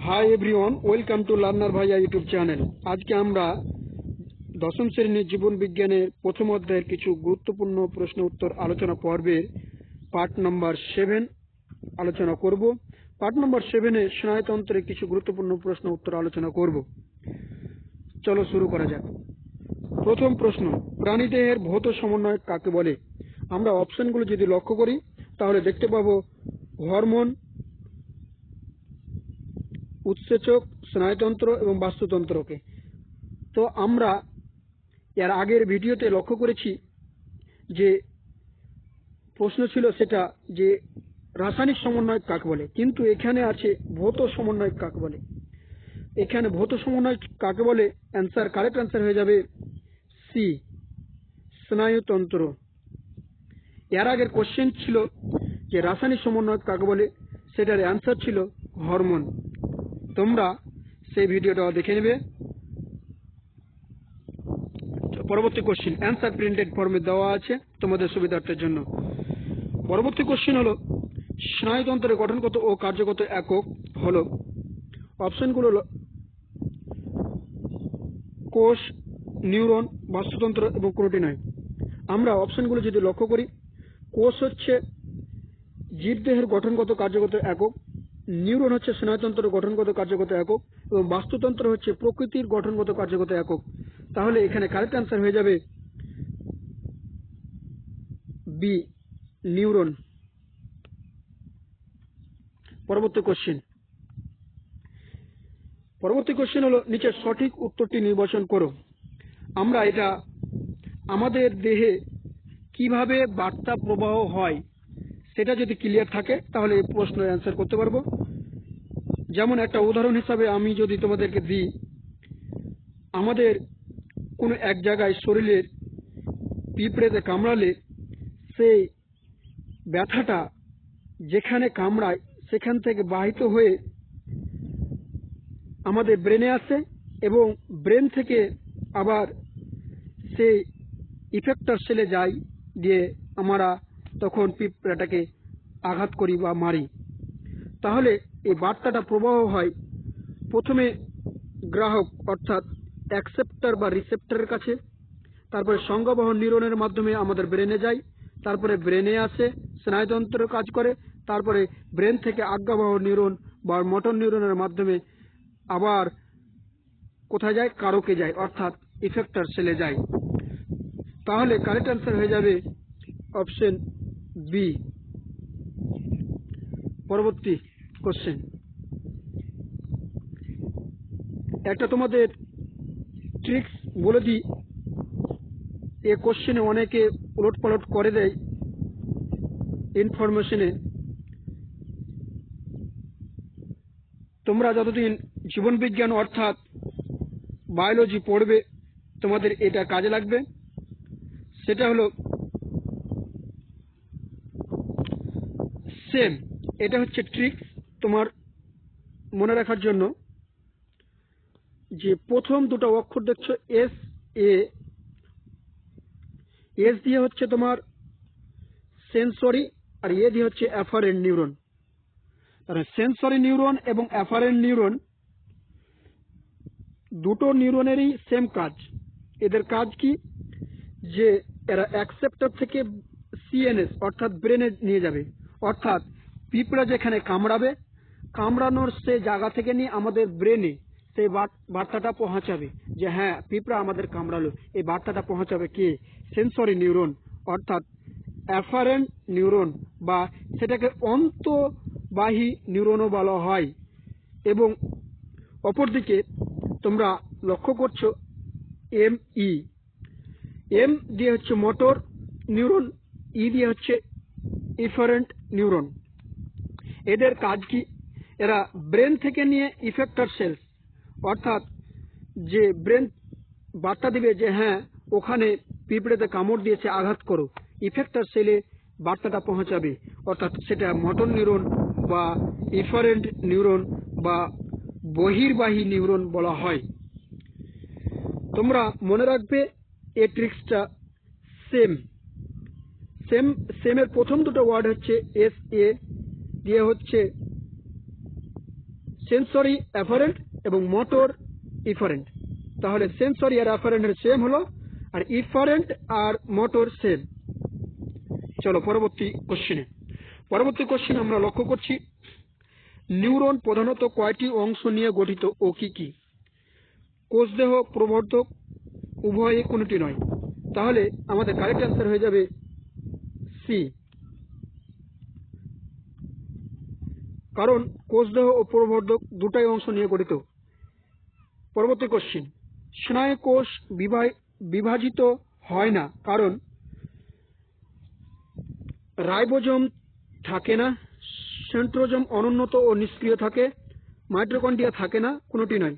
Hi everyone welcome to learner ভাইয়া YouTube channel আজকে আমরা দশম শ্রেণির জীবন বিজ্ঞানের প্রথম অধ্যায়ের কিছু গুরুত্বপূর্ণ প্রশ্ন উত্তর আলোচনা পর্বের পার্ট নাম্বার সেভেন আলোচনা করব। পার্ট নাম্বার সেভেনে স্নায়ুতন্ত্রের কিছু গুরুত্বপূর্ণ প্রশ্ন উত্তর আলোচনা করব। চলো শুরু করা যাক। প্রথম প্রশ্ন প্রাণীদেহের ভৌত সমন্বয় কাকে বলে? আমরা অপশনগুলো যদি লক্ষ্য করি, তাহলে দেখতে পাবো হরমোন উৎসেচক, স্নায়ুতন্ত্র এবং বাস্তুতন্ত্রকে। তো আমরা এর আগের ভিডিওতে লক্ষ্য করেছি যে প্রশ্ন ছিল সেটা যে রাসায়নিক সমন্বয় কাক বলে? কিন্তু এখানে আছে ভৌত সমন্বয় কাক বলে? এখানে ভৌত সমন্বয় কাকে বলে? অ্যান্সার কারেক্ট অ্যান্সার হয়ে যাবে সি স্নায়ুতন্ত্র। এর আগের কোশ্চেন ছিল যে রাসায়নিক সমন্বয় কাকে বলে? সেটার অ্যান্সার ছিল হরমোন। তোমরা সেই ভিডিওটা দেখে নেবে। পরবর্তী কোশ্চেন অ্যান্সার প্রিন্টেড ফর্মে দেওয়া আছে তোমাদের সুবিধার্থের জন্য। পরবর্তী কোশ্চেন হলো, স্নায়ুতন্ত্রের গঠনগত ও কার্যগত একক হলো অপশনগুলো হলো কোষ, নিউরন, বাস্তুতন্ত্র এবং ক্রোটিনাই আমরা অপশনগুলো যদি লক্ষ্য করি, কোষ হচ্ছে জীবদেহের গঠনগত কার্যগত একক নিউরন হচ্ছে স্নায়ুতন্ত্রের গঠনগত কার্যগত একক এবং বাস্তুতন্ত্র হচ্ছে প্রকৃতির গঠনগত কার্যগত একক। তাহলে এখানে কারেক্ট অ্যান্সার হয়ে যাবে বি, নিউরন। পরবর্তী কোশ্চেন। পরবর্তী কোশ্চেন হলো নিচের সঠিক উত্তরটি নির্বাচন করো। আমরা এটা আমাদের দেহে কীভাবে বার্তা প্রবাহ হয় সেটা যদি ক্লিয়ার থাকে, তাহলে এই প্রশ্নের অ্যান্সার করতে পারব। যেমন একটা উদাহরণ হিসাবে আমি যদি তোমাদেরকে দিই, আমাদের কোনো এক জায়গায় শরীরের পিঁপড়েতে কামড়ালে সেই ব্যথাটা যেখানে কামড়ায়, সেখান থেকে বাহিত হয়ে আমাদের ব্রেনে আসে এবং ব্রেন থেকে আবার সেই ইফেক্টর সেলে যায়, দিয়ে আমরা তখন পিঁপড়াটাকে আঘাত করি বা মারি। তাহলে এই বার্তাটা প্রবাহ হয় প্রথমে গ্রাহক, অর্থাৎ অ্যাকসেপ্টার বা রিসেপ্টারের কাছে। তারপরে সংজ্ঞাবহন নিউরনের মাধ্যমে আমাদের ব্রেনে যায়, তারপরে ব্রেনে আসে স্নায়ুতন্ত্র কাজ করে, তারপরে ব্রেন থেকে আজ্ঞাবহ নিউরন বা মোটর নিউরনের মাধ্যমে আবার কোথায় যায়? কারকে যায়, অর্থাৎ ইফেক্টর সেলে যায়। তাহলে কারেক্ট অ্যান্সার হয়ে যাবে অপশন বি পরবর্তী কোশ্চেন একটা তোমাদের ট্রিক্স বলে দিই। এ কোশ্চেনে অনেকে উলট পালট করে দেয় ইনফরমেশনে তোমরা যতদিন জীবন বিজ্ঞান অর্থাৎ বায়োলজি পড়বে, তোমাদের এটা কাজে লাগবে। সেটা হলো সেম, এটা হচ্ছে ট্রিক্স তোমার মনে রাখার জন্য যে প্রথম দুটো অক্ষর দেখছ এস এ এস দিয়ে হচ্ছে তোমার সেন্সরি আর এ দিয়ে হচ্ছে অ্যাফারেন্ট নিউরন তাহলে সেন্সরি নিউরন এবং অ্যাফারেন্ট নিউরন দুটো নিউরনেরই সেম কাজ। এদের কাজ কি? যে এরা অ্যাকসেপ্টর থেকে সিএনএস অর্থাৎ ব্রেনে নিয়ে যাবে। অর্থাৎ পিঁপড়া যেখানে কামড়াবে, কামড়ানোর সে জায়গা থেকে নিয়ে আমাদের ব্রেনে সেই বার্তাটা পৌঁছাবে যে হ্যাঁ পিঁপড়া আমাদের কামড়ালো। এই বার্তাটা পৌঁছাবে কে? সেন্সরি নিউরন অর্থাৎ অ্যাফারেন্ট নিউরন বা সেটাকে অন্তবাহী নিউরনও বলা হয়। এবং অপরদিকে তোমরা লক্ষ্য করছ এম ই এম দিয়ে হচ্ছে মোটর নিউরন ই দিয়ে হচ্ছে ইফারেন্ট নিউরন এদের কাজ কি? এরা ব্রেন থেকে নিয়ে ইফেক্টর সেলস অর্থাৎ যে ব্রেন বার্তা দিবে যে হ্যাঁ ওখানে পিঁপড়েতে কামড় দিয়েছে, আঘাত করো। ইফেক্টর সেলে বার্তাটা পৌঁছাবে, অর্থাৎ সেটা মটন নিউরন বা ইফারেন্ট নিউরন বা বহির্বাহী নিউরন বলা হয়। তোমরা মনে রাখবে, এই ট্রিক্সটা সেম সেম সেমের প্রথম দুটো ওয়ার্ড হচ্ছে এস এ দিয়ে হচ্ছে সেন্সরি অ্যাফারেন্ট এবং মোটর ইফারেন্ট তাহলে সেন্সরি আর অ্যাফারেন্টের সেম হলো, আর ইফারেন্ট আর মোটর সেম চলো পরবর্তী কোশ্চেনে পরবর্তী কোশ্চেন আমরা লক্ষ্য করছি নিউরন প্রধানত কয়টি অংশ নিয়ে গঠিত ও কি কি? কোষদেহ প্রবর্ধক, উভয়ে কোনটি নয়। তাহলে আমাদের কারেক্ট অ্যান্সার হয়ে যাবে সি কারণ কোষদেহ ও প্রবর্ধক দুটাই অংশ নিয়ে গঠিত। পরবর্তী কোশ্চিন স্নায়ু কোষ বিভাজিত হয় না, কারণ রাইবোজোম থাকে না, সেন্ট্রোজোম অনুন্নত ও নিষ্ক্রিয় থাকে মাইট্রোকন্ডিয়া থাকে না, কোনোটি নয়।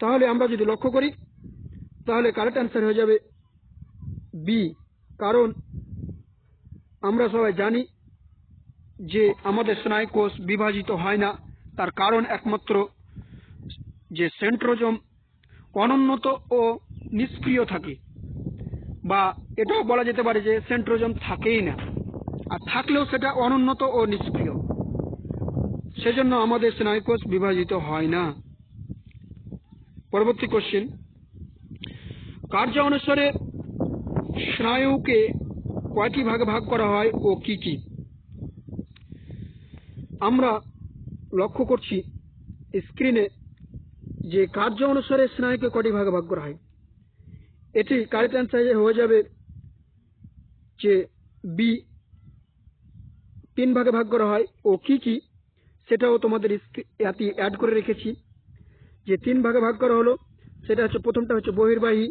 তাহলে আমরা যদি লক্ষ্য করি, তাহলে কারেক্ট অ্যান্সার হয়ে যাবে বি, কারণ আমরা সবাই জানি যে আমাদের স্নায়ু কোষ বিভাজিত হয় না। তার কারণ একমাত্র যে সেন্ট্রোজম অনুন্নত ও নিষ্ক্রিয় থাকে বা এটাও বলা যেতে পারে যে সেন্ট্রোজোম থাকেই না। আর থাকলেও সেটা অনুন্নত ও নিষ্ক্রিয়। সেজন্য আমাদের স্নায়ুকোষ বিভাজিত হয় না। পরবর্তী কোশ্চেন কার্য অনুসারে স্নায়ুকে কয়টি ভাগে ভাগ করা হয় ও কি কি? আমরা লক্ষ্য করছি স্ক্রিনে যে কার্য অনুসারে স্নায়ুকে কটি ভাগে ভাগ করা হয়? এটি কারেক্ট অ্যান্সার হয়ে যাবে যে বি তিন ভাগে ভাগ করা হয় ও কি কি? সেটাও তোমাদের ইয়াতে অ্যাড করে রেখেছি। যে তিন ভাগে ভাগ করা হলো, সেটা হচ্ছে প্রথমটা হচ্ছে বহির্বাহী,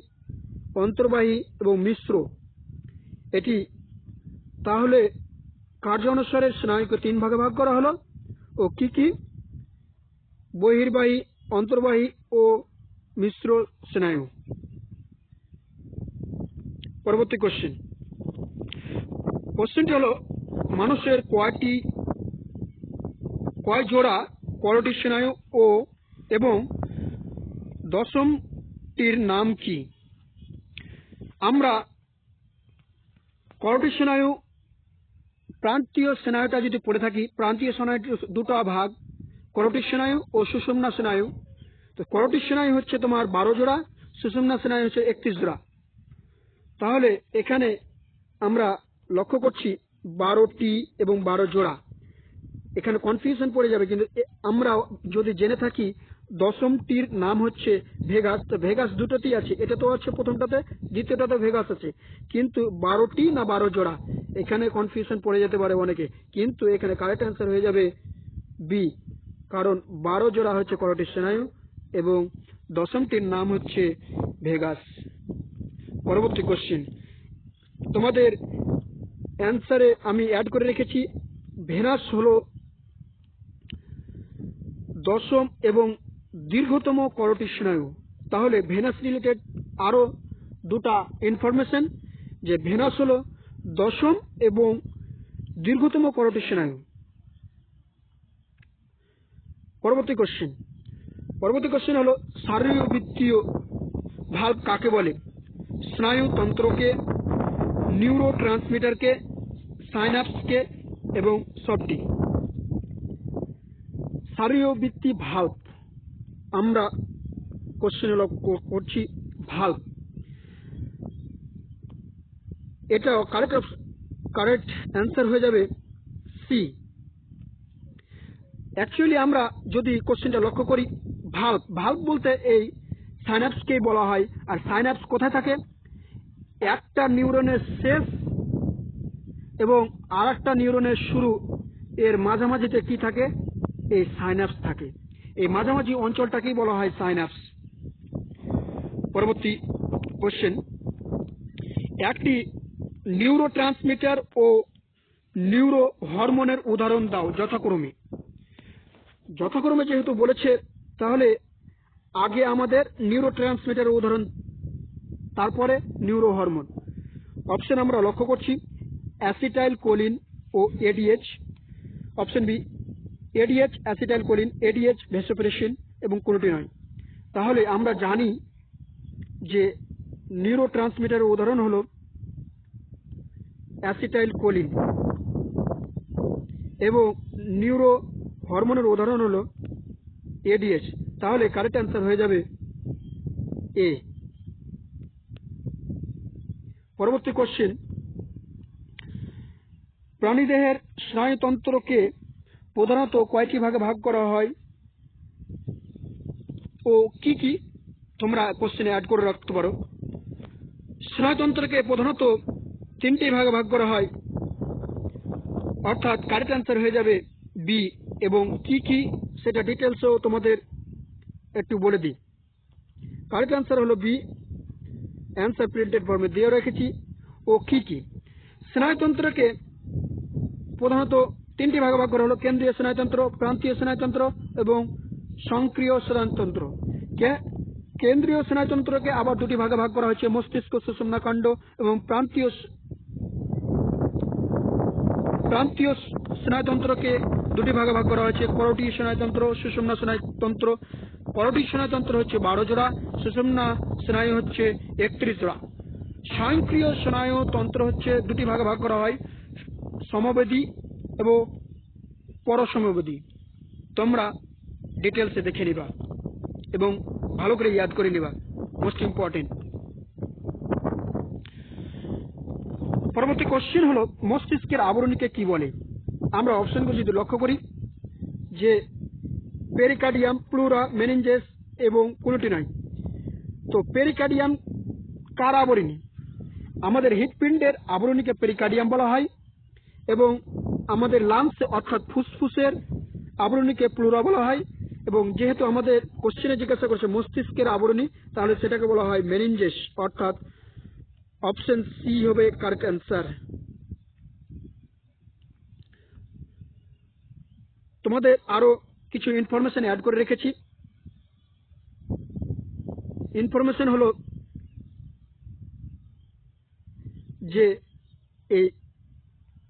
অন্তর্বাহী এবং মিশ্র। এটি, তাহলে কার্য অনুসারে স্নায়ুকে তিন ভাগে ভাগ করা হলো? ও কি কি? বহির্বাহী, অন্তর্বাহী ও মিশ্র স্নায়ু। পরবর্তী কোশ্চেন কোশ্চেনটি হলো, মানুষের কয়টি, কয় জোড়া করটি স্নায়ু ও, এবং দশমটির নাম কি? আমরা করটি স্নায়ু প্রান্তীয় স্নায়ুটা যদি পড়ে থাকি, প্রান্তীয় স্নায়ুটির দুটো ভাগ করটি স্নায়ু ও সুষুম্না স্নায়ু তো করটি স্নায়ু হচ্ছে তোমার বারো জোড়া, সুষুম্না স্নায়ু হচ্ছে একত্রিশ জোড়া। তাহলে এখানে আমরা লক্ষ্য করছি বারোটি এবং বারো জোড়া। এখানে কনফিউশন পড়ে যাবে, কিন্তু আমরা যদি জেনে থাকি দশমটির নাম হচ্ছে ভেগাস। তো ভেগাস দুটোতেই আছে। এটা তো আছে প্রথমটাতে, দ্বিতীয়টাতে ভেগাস আছে। কিন্তু বারোটি না বারো জোড়া? এখানে কনফিউশন পড়ে যেতে পারে অনেকে। কিন্তু এখানে কারেক্ট অ্যান্সার হয়ে যাবে বি কারণ বারো জোড়া হচ্ছে করটি স্নায়ু এবং দশমটির নাম হচ্ছে ভেগাস। পরবর্তী কোশ্চেন তোমাদের অ্যান্সারে আমি অ্যাড করে রেখেছি। ভেনাস হলো দশম এবং দীর্ঘতম করটি স্নায়ু। তাহলে ভেনাস রিলেটেড আরও দুটা ইনফরমেশন যে ভেনাস হলো দশম এবং দীর্ঘতম করটি স্নায়ু। পরবর্তী কোশ্চেন পরবর্তী কোশ্চেন হলো শারীরবৃত্তীয় ভাল্ব কাকে বলে? স্নায়ুতন্ত্রকে নিউরো ট্রান্সমিটারকে সাইনাপসকে এবং সবটি। শারীরবৃত্তি ভাল্ব আমরা কোশ্চেনে লক্ষ্য করছি ভাল্ব এটা কারেক্ট কারেক্ট অ্যান্সার হয়ে যাবে সি অ্যাকচুয়ালি আমরা যদি কোশ্চেনটা লক্ষ্য করি ভাল্ব ভাল্ব বলতে এই সাইনাপসকেই বলা হয়, আর সাইনাপস কোথায় থাকে? একটা নিউরনের শেষ এবং আর একটা নিউরনের শুরু, এর মাঝামাঝিতে কি থাকে? এই সাইনাপস থাকে। এই মাঝামাঝি অঞ্চলটাকেই বলা হয় সাইনাপস পরবর্তী কোশ্চেন একটি নিউরো ট্রান্সমিটার ও নিউরো হরমোনের উদাহরণ দাও, যথাক্রমে। যথাক্রমে যেহেতু বলেছে, তাহলে আগে আমাদের নিউরো ট্রান্সমিটারের উদাহরণ, তারপরে নিউরো হরমোন অপশন আমরা লক্ষ্য করছি অ্যাসিটাইল কোলিন ও ADH option B ADH acetylcholine ADH vasopressin এবং কোনোটি নয়। তাহলে আমরা জানি যে নিউরো ট্রান্সমিটারের উদাহরণ হলো অ্যাসিটাইল কোলিন এবং নিউরো হরমোনের উদাহরণ হলো এডিএস তাহলে কারেক্ট অ্যান্সার হয়ে যাবে এ পরবর্তী কোশ্চেন প্রাণীদেহের স্নায়ুতন্ত্রকে প্রধানত কয়টি ভাগে ভাগ করা হয়? ও কি কি? তোমরা কোশ্চেনে অ্যাড করে রাখতে পারো। স্নায়ুতন্ত্রকে প্রধানত তিনটি ভাগে ভাগ করা হয়। অর্থাৎ কারেক্ট অ্যান্সার হয়ে যাবে বি এবং কি কি? সেটা ডিটেলসও তোমাদের একটু বলে দিই। কারেক্ট অ্যান্সার হলো বি অ্যান্সার প্রিন্টেড ফর্মে দিয়ে রেখেছি। ও কি কি? স্নায়ুতন্ত্রকে প্রধানত তিনটি ভাগে ভাগ করা হলো কেন্দ্রীয় স্নায়ুতন্ত্র, প্রান্তীয় স্নায়ুতন্ত্র এবং সংক্রিয় স্নায়ুতন্ত্র। কেন্দ্রীয় স্নায়ুতন্ত্রকে আবার দুটি ভাগে ভাগ করা হয়েছে, মস্তিষ্ক সুষুম্না কাণ্ড এবং প্রান্তীয় প্রান্তীয় স্নায়ুতন্ত্রকে দুটি ভাগে ভাগ করা হয়েছে করোটি স্নায়ুতন্ত্র, সুষুম্না স্নায়ুতন্ত্র। করোটি স্নায়ুতন্ত্র হচ্ছে বারো জোড়া, সুষুম্না স্নায়ু হচ্ছে একত্রিশ জোড়া। স্বয়ংক্রিয় স্নায়ুতন্ত্র হচ্ছে দুটি ভাগে ভাগ করা হয়, সমবেদী এবং পরসমবেদী তোমরা ডিটেলসে দেখে নিবা এবং ভালো করে ইয়াদ করে নিবা মোস্ট ইম্পর্টেন্ট পরবর্তী কোশ্চেন হলো, মস্তিষ্কের আবরণীকে কি বলে? আমরা অপশনগুলো যদি লক্ষ্য করি, যে পেরিকার্ডিয়াম প্লুরা মেনিনজেস এবং কোনোটি নয় তো পেরিকার্ডিয়াম কার আবরণী? আমাদের হৃৎপিণ্ডের আবরণীকে পেরিকার্ডিয়াম বলা হয় এবং আমাদের লাংস অর্থাৎ ফুসফুসের আবরণীকে প্লুরা বলা হয় এবং যেহেতু আমাদের কোশ্চেনে জিজ্ঞাসা করছে মস্তিষ্কের আবরণী, তাহলে সেটাকে বলা হয় মেনিনজেস অর্থাৎ অপশন সি হবে কারেক্ট অ্যান্সার তোমাদের আরও কিছু ইনফরমেশন অ্যাড করে রেখেছি। ইনফরমেশন হলো যে এই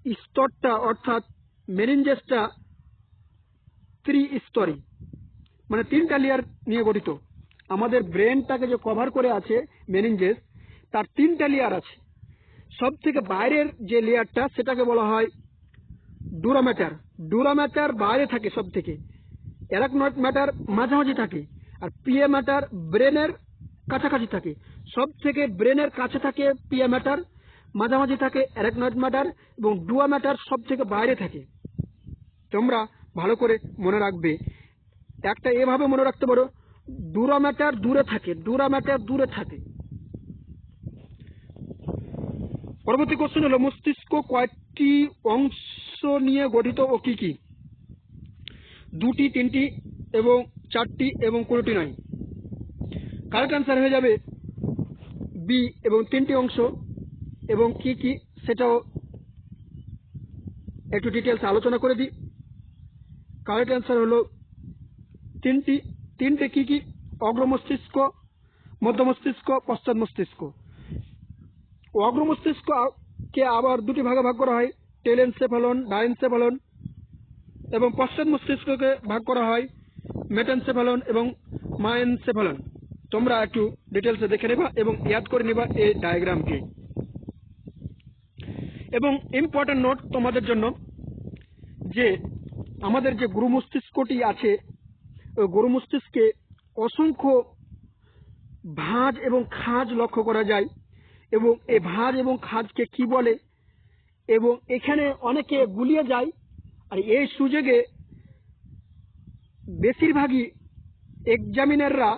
স্তরটা, অর্থাৎ মেনিনজেসটা ত্রি স্তরী মানে তিনটা লেয়ার নিয়ে গঠিত। আমাদের ব্রেনটাকে যে কভার করে আছে মেনিনজেস তার তিনটা লেয়ার আছে। সব থেকে বাইরের যে লেয়ারটা সেটাকে বলা হয় ডুরাম্যাটার ডুরাম্যাটার বাইরে থাকে সব থেকে অ্যারাকনয়েড ম্যাটার মাঝামাঝি থাকে, আর পিএ ম্যাটার ব্রেনের কাছাকাছি থাকে। সব থেকে ব্রেনের কাছে থাকে পিএ ম্যাটার মাঝামাঝি থাকে অ্যারাকনয়েড ম্যাটার এবং ডুয়া ম্যাটার সব থেকে বাইরে থাকে। তোমরা ভালো করে মনে রাখবে। একটা এভাবে মনে রাখতে পারো, ডুরা ম্যাটার দূরে থাকে, ডুরা ম্যাটার দূরে থাকে। পরবর্তী কোশ্চেন হলো, মস্তিষ্ক কয়েকটি অংশ নিয়ে গঠিত ও কি কি? দুটি, তিনটি এবং চারটি এবং কোনোটি নয় কারেক্ট অ্যান্সার হয়ে যাবে বি এবং তিনটি অংশ। এবং কি কি সেটাও একটু ডিটেলস আলোচনা করে দিই। কারেক্ট অ্যান্সার হলো তিনটি, তিনটে কি কি? অগ্র মস্তিষ্ক, মধ্য মস্তিষ্ক, পশ্চাৎ মস্তিষ্ক। অগ্র মস্তিষ্ক কে আবার দুটি ভাগে ভাগ করা হয়, টেলেনসেফালন, ডাইনসেফালন এবং পশ্চাৎ মস্তিষ্ককে ভাগ করা হয়, মেটেনসেফালন এবং মায়েনসেফালন তোমরা একটু ডিটেলসে দেখে নেবা এবং ইয়াদ করে নেবা এই ডায়াগ্রামকে এবং ইম্পর্টেন্ট নোট তোমাদের জন্য যে আমাদের যে গুরু মস্তিষ্কটি আছে, ওই গরু মস্তিষ্কে অসংখ্য ভাঁজ এবং খাঁজ লক্ষ্য করা যায় এবং এই ভাঁজ এবং খাঁজকে কি বলে? এবং এখানে অনেকে গুলিয়ে যায় আর এই সুযোগে বেশিরভাগই এক্সামিনাররা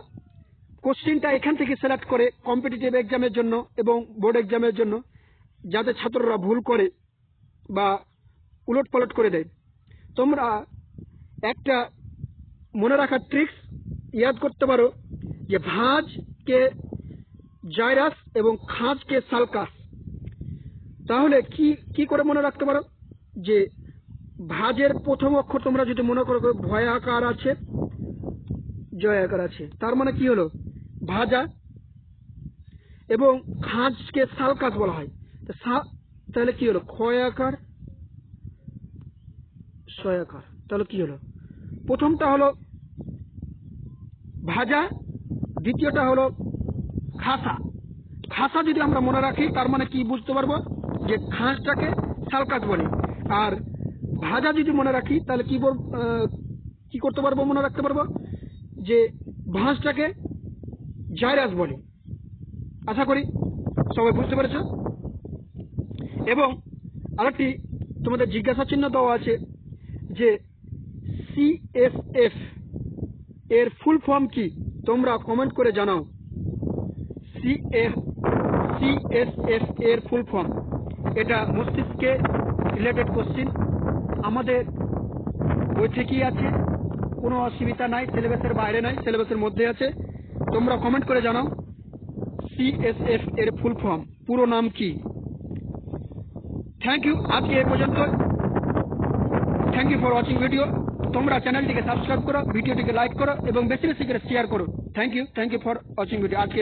কোশ্চিনটা এখান থেকে সিলেক্ট করে কম্পিটিটিভ এক্সামের জন্য এবং বোর্ড এক্সামের জন্য যাতে ছাত্ররা ভুল করে বা উলট পালট করে দেয়। তোমরা একটা মনে রাখার ট্রিক্স ইয়াদ করতে পারো যে ভাঁজকে জাইরাস এবং খাঁজকে সালকাস। তাহলে কি কি করে মনে রাখতে পারো? যে ভাজের প্রথম অক্ষর তোমরা যদি মনে করো ভয় আকার আছে জয় আকার আছে, তার মানে কি হলো? ভাজা এবং খাঁজকে সালকাস বলা হয়। তাহলে কি হলো? ক্ষয় আকার ছয় আকার তাহলে কি হলো? প্রথমটা হলো ভাজা দ্বিতীয়টা হলো খাসা। খাসা যদি আমরা মনে রাখি তার মানে কি বুঝতে পারব? যে খাসটাকে সালকাত বলে। আর ভাজা যদি মনে রাখি তাহলে কি আহ, করতে পারব মনে রাখতে পারব? যে ভাঁজটাকে জাইরাস বলে। আশা করি সবাই বুঝতে পেরেছ? এবং আরেকটি তোমাদের জিজ্ঞাসা চিহ্ন দেওয়া আছে যে সিএসএফ এর ফুল ফর্ম কি? তোমরা কমেন্ট করে জানাও। সিএফ সিএসএফ এর ফুল ফর্ম এটা মস্তিষ্কে রিলেটেড কোশ্চিন আমাদের বই থেকেই আছে? কোনো অসুবিধা নাই সিলেবাসের বাইরে নাই সিলেবাসের মধ্যে আছে। তোমরা কমেন্ট করে জানাও। সিএসএফ এর ফুল ফর্ম পুরো নাম কি? থ্যাংক ইউ আজকে এ পর্যন্ত thank you for watching video তোমরা চ্যানেলটিকে সাবস্ক্রাইব করো ভিডিওটিকে লাইক করো এবং বেশি বেশি করে শেয়ার করো thank you thank you for watching video আজকে